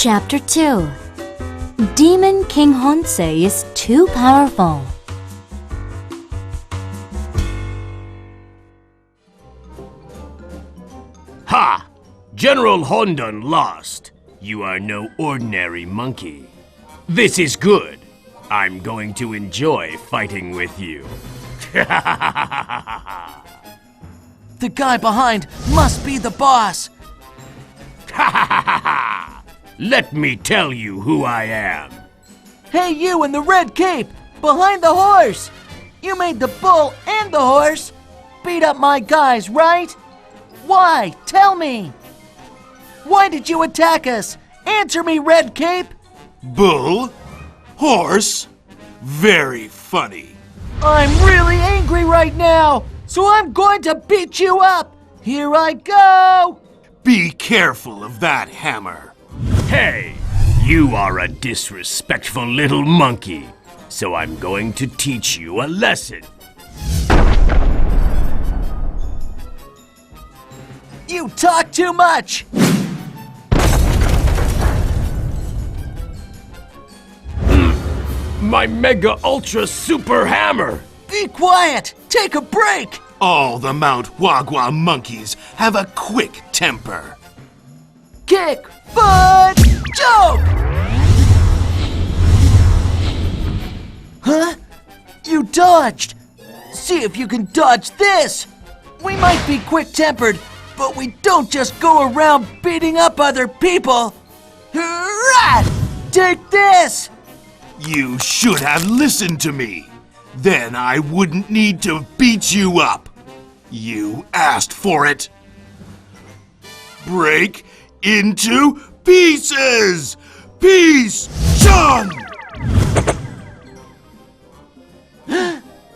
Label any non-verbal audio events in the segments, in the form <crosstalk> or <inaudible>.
Chapter 2 Demon King Honsei is too powerful. Ha! General Hondon lost. You are no ordinary monkey. This is good. I'm going to enjoy fighting with you. <laughs> The guy behind must be the boss. <laughs> Let me tell you who I am. Hey, you in the red cape, behind the horse. You made the bull and the horse. Beat up my guys, right? Why? Tell me. Why did you attack us? Answer me, red cape. Bull? Horse? Very funny. I'm really angry right now, so I'm going to beat you up. Here I go. Be careful of that hammer. Hey, you are a disrespectful little monkey, so I'm going to teach you a lesson. You talk too much. Hmm. My Mega Ultra Super Hammer! Be quiet. Take a break. All the Mount Wagwa monkeys have a quick temper. Kick, foot, choke. Huh? You dodged. See if you can dodge this. We might be quick tempered, but we don't just go around beating up other people. Hurrah! Take this! You should have listened to me. Then I wouldn't need to beat you up. You asked for it. Break into pieces! Peace! Shun!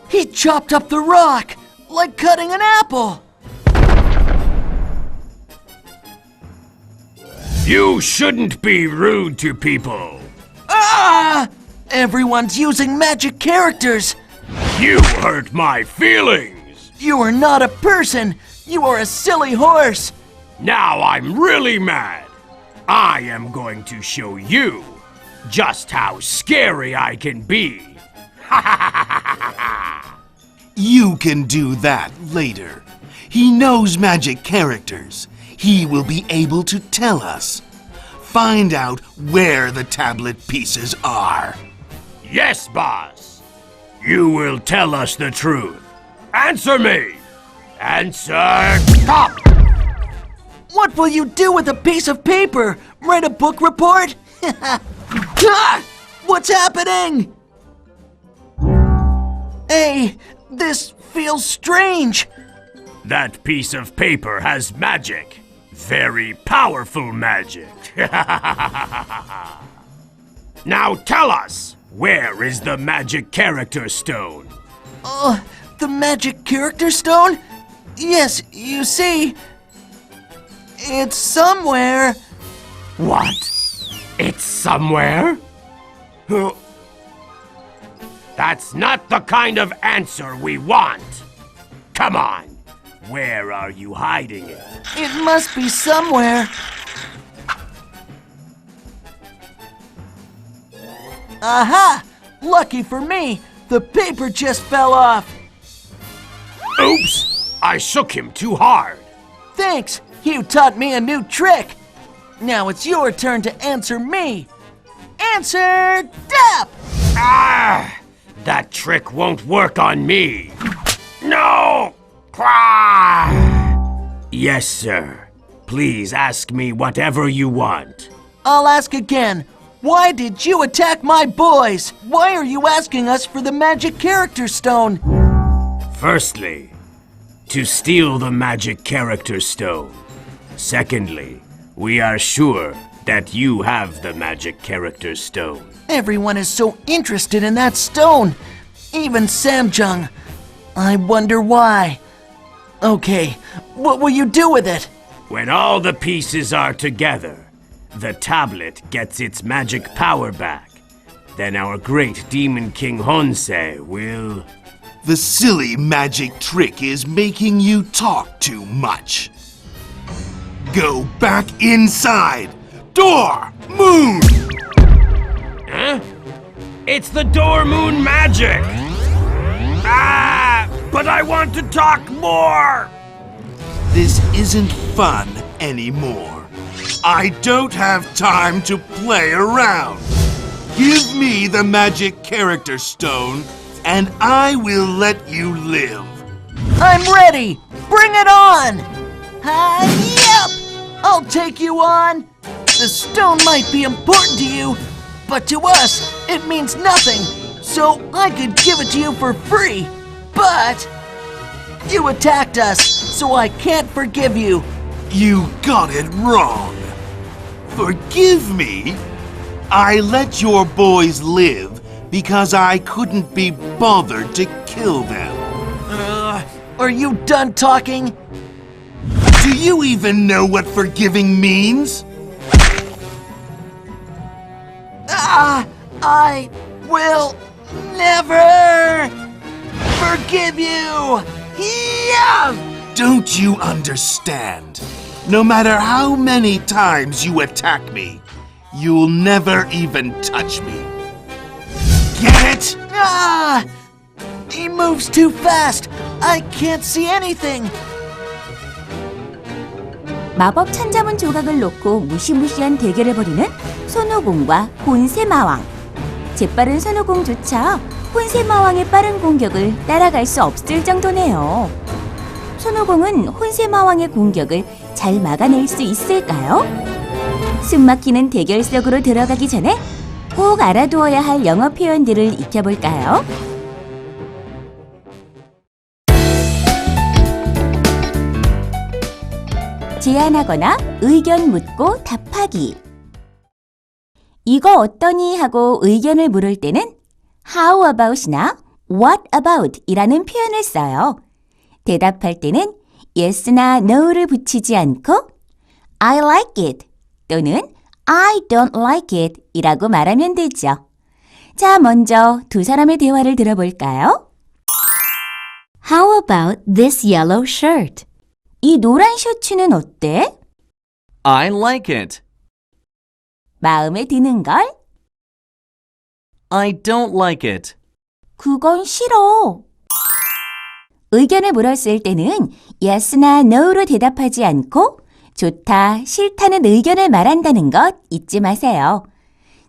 He chopped up the rock like cutting an apple. You shouldn't be rude to people. Ah! Everyone's using magic characters. You hurt my feelings. You are not a person. You are a silly horse. Now I'm really mad. I am going to show you just how scary I can be. <laughs> You can do that later. He knows magic characters. He will be able to tell us. Find out where the tablet pieces are. Yes, boss. You will tell us the truth. Answer me. Answer top. What will you do with a piece of paper? Write a book report? <laughs> Ah! What's happening? Hey, this feels strange. That piece of paper has magic. Very powerful magic. <laughs> now tell us, where is the magic character stone? Uh, the magic character stone? Yes, you see, it's somewhere. What? It's somewhere? Huh. That's not the kind of answer we want. Come on. Where are you hiding it? It must be somewhere. Aha! Lucky for me, the paper just fell off. Oops! I shook him too hard. Thanks, you taught me a new trick. Now it's your turn to answer me. Answer Dap! Ah! That trick won't work on me. No! Ah! Yes, sir. Please ask me whatever you want. I'll ask again. Why did you attack my boys? Why are you asking us for the magic character stone? Firstly, to steal the magic character stone. Secondly, we are sure that you have the magic character stone. Everyone is so interested in that stone. Even Samjung. I wonder why. Okay, what will you do with it? When all the pieces are together, the tablet gets its magic power back. Then our great Demon King Honsei will. The silly magic trick is making you talk too much. Go back inside. Door! moon! Huh? It's the door moon magic! Ah! But I want to talk more! This isn't fun anymore. I don't have time to play around. Give me the magic character stone, and I will let you live. I'm ready! Bring it on! Hi-yep! I'll take you on! The stone might be important to you, but to us, it means nothing. So I could give it to you for free. But you attacked us, so I can't forgive you. You got it wrong. Forgive me. I let your boys live because I couldn't be bothered to kill them. Uh, are you done talking? Do you even know what forgiving means? Ah, I will never forgive you. Yeah! Don't you understand? No matter how many times you attack me, you'll never even touch me. Get it? Ah! He moves too fast. I can't see anything. 마법 천자문 조각을 놓고 무시무시한 대결을 벌이는 손오공과 혼세마왕. 재빠른 손오공조차 혼세마왕의 빠른 공격을 따라갈 수 없을 정도네요. 손오공은 혼세마왕의 공격을 잘 막아낼 수 있을까요? 숨막히는 대결 속으로 들어가기 전에 꼭 알아두어야 할 영어 표현들을 익혀볼까요? 제안하거나 의견 묻고 답하기. 이거 어떠니 하고 의견을 물을 때는 how about이나 what about 이라는 표현을 써요. 대답할 때는 yes나 no를 붙이지 않고 I like it 또는 I don't like it 이라고 말하면 되죠. 자, 먼저 두 사람의 대화를 들어볼까요? How about this yellow shirt? 이 노란 셔츠는 어때? I like it. 마음에 드는 걸? I don't like it. 그건 싫어. 의견을 물었을 때는 yes나 no로 대답하지 않고 좋다, 싫다는 의견을 말한다는 것 잊지 마세요.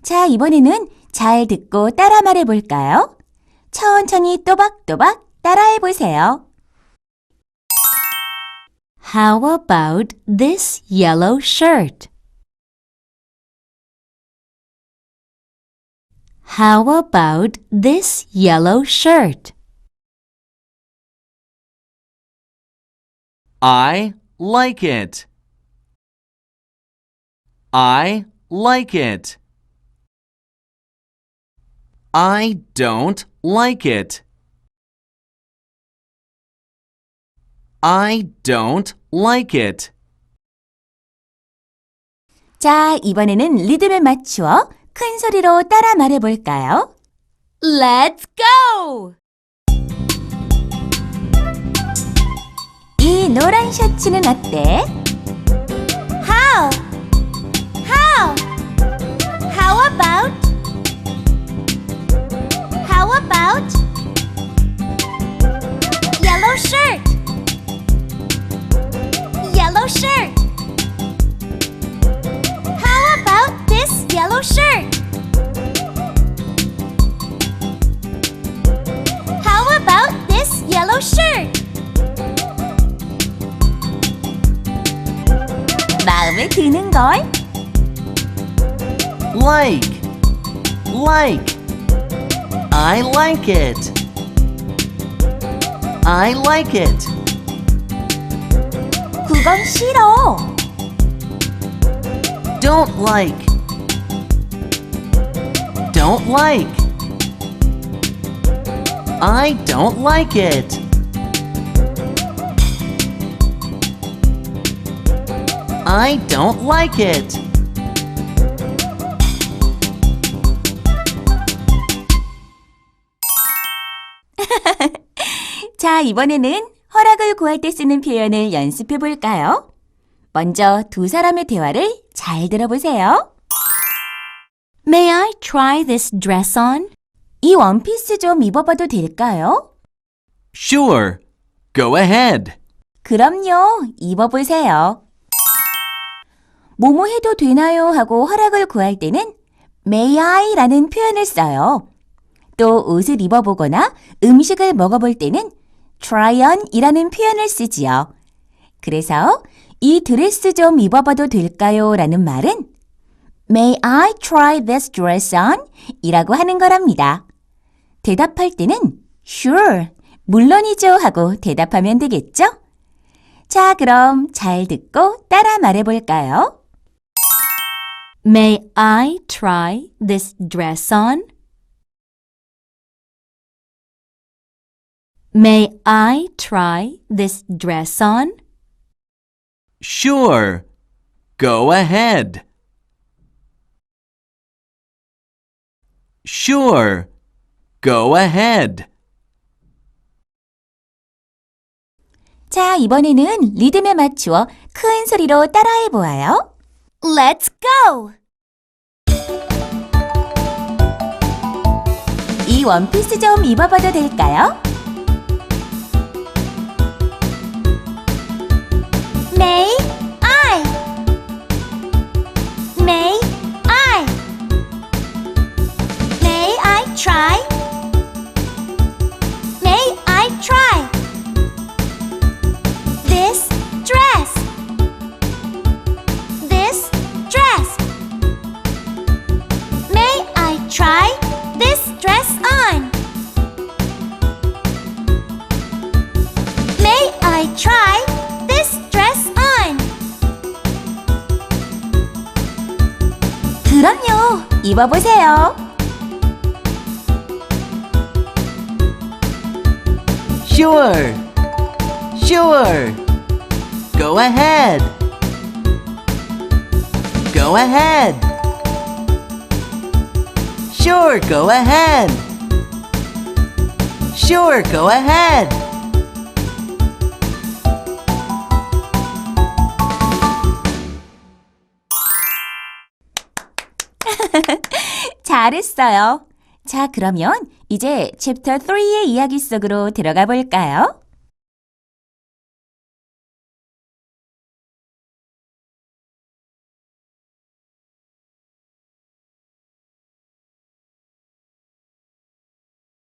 자, 이번에는 잘 듣고 따라 말해 볼까요? 천천히 또박또박 따라해 보세요. How about this yellow shirt? How about this yellow shirt? I like it. I like it. I don't like it. I don't like it. 자, 이번에는 리듬에 맞추어 큰 소리로 따라 말해 볼까요? Let's go! 이 노란 셔츠는 어때? How? How? How about? How about? Yellow shirt. Yellow shirt. How about this yellow shirt? How about this yellow shirt? 마음에 드는 걸? Like. Like. I like it. I like it. 그건 싫어. Don't like. Don't like. I don't like it. I don't like it. <laughs> 자, 이번에는 허락을 구할 때 쓰는 표현을 연습해 볼까요? 먼저 두 사람의 대화를 잘 들어보세요. May I try this dress on? 이 원피스 좀 입어봐도 될까요? Sure. Go ahead. 그럼요, 입어보세요. 뭐뭐 해도 되나요? 하고 허락을 구할 때는 may I 라는 표현을 써요. 또 옷을 입어보거나 음식을 먹어볼 때는 try on 이라는 표현을 쓰지요. 그래서 이 드레스 좀 입어봐도 될까요? 라는 말은 May I try this dress on? 이라고 하는 거랍니다. 대답할 때는 Sure, 물론이죠 하고 대답하면 되겠죠? 자, 그럼 잘 듣고 따라 말해볼까요? May I try this dress on? May I try this dress on? Sure. Go ahead. Sure. Go ahead. 자, 이번에는 리듬에 맞추어 큰 소리로 따라해 보아요. Let's go! 이 원피스 좀 입어봐도 될까요? May Sure. Sure. Go ahead. Go ahead. Sure, go ahead. Sure, go ahead. 잘했어요. 자, 그러면 이제 챕터 3의 이야기 속으로 들어가 볼까요?